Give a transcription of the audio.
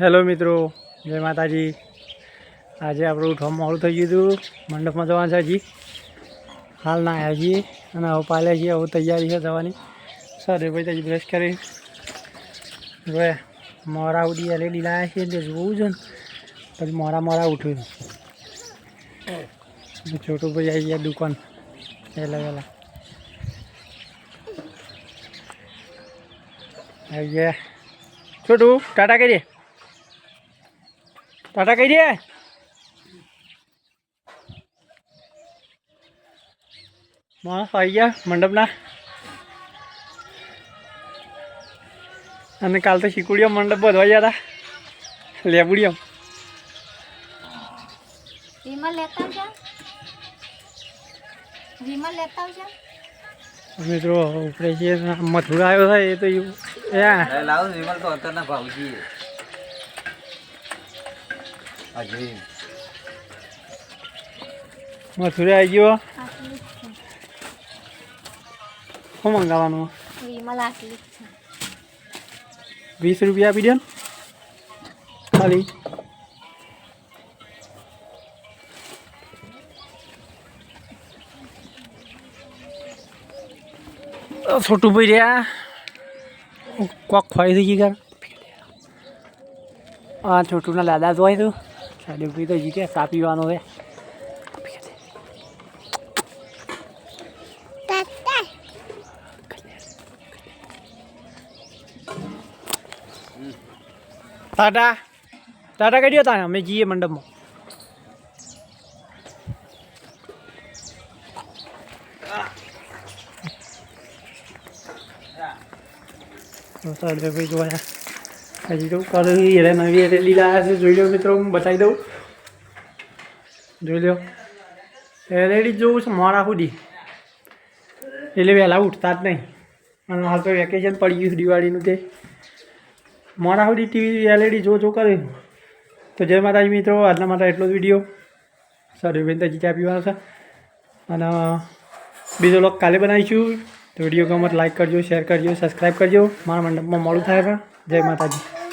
Hello મિત્રો, જય માતાજી. આજે આપણું ઉઠવા મોડું થઈ ગયું હતું. મંડપમાં જવાનું છે હજી. હાલ ના આવ્યા છીએ અને હવે પાલ્યા છીએ, હવે તૈયારી છે જવાની. સર, ભાઈ, તજી બ્રશ કરી. હવે મોરા ઉડી એલઈડી લાવ્યા છે એટલે જોવું છે ને. પછી મોરા મોરા ઉઠ્યું છોટું ભાઈ આવી ગયા દુકાન. પહેલાં પહેલાં આવી ગયા. છોટું, ટાટા કરી દે ટાટા કહી દે. માણસ આવી ગયા મંડપના. અને કાલ તો શીકુડીઓ મંડપ બધવા ગયા હતા લેબુડીઓ. વિમલ લેતા આવજો. વિમલ લેતા આવજો. મિત્રો ઉપડે છે મથુરા આવ્યો થાય એ તો લાવો વિમલ તો અત્યારના ભાવજી. હાજી મથુરા આવી ગયો આટલી જ શું મંગાવવાનું છે વિમલ આટલી જ છે વીસ રૂપિયા આપી દે ને ખાલી અ, છોટું ભાઈ રહ્યા કોક ખોઈ થઈ ગઈ હા છોટુના દાદા જોઈ તું સાડી ભાઈ તો જીત્યા ચા પીવાનો ટાટા ટાટા કરી દો તાને અમે જઈએ મંડપમાં જોયા હજી તો કરી એટલે નવી એટલે લીલા આવ્યા છે જોઈ લો મિત્રો, હું બતાવી દઉં. જોઈ લો એલઈડી જોવું છે મોડા સુધી. એટલે વહેલા ઉઠતા જ નહીં. અને હાલ તો વેકેશન પડી ગયું દિવાળીનું તે. મોડા સુધી ટીવી એલઈડી જો જો કરે. તો જય માતાજી મિત્રો, આજના માટે એટલો જ વીડિયો સર, બેન તો ચા પીવાનો છે અને બીજો લોક કાલે બનાવીશું. તો વીડિયો ગમત લાઈક કરજો શેર કરજો સબસ્ક્રાઈબ કરજો. મારા મંડપમાં મોડું થાય છે. જય માતાજી.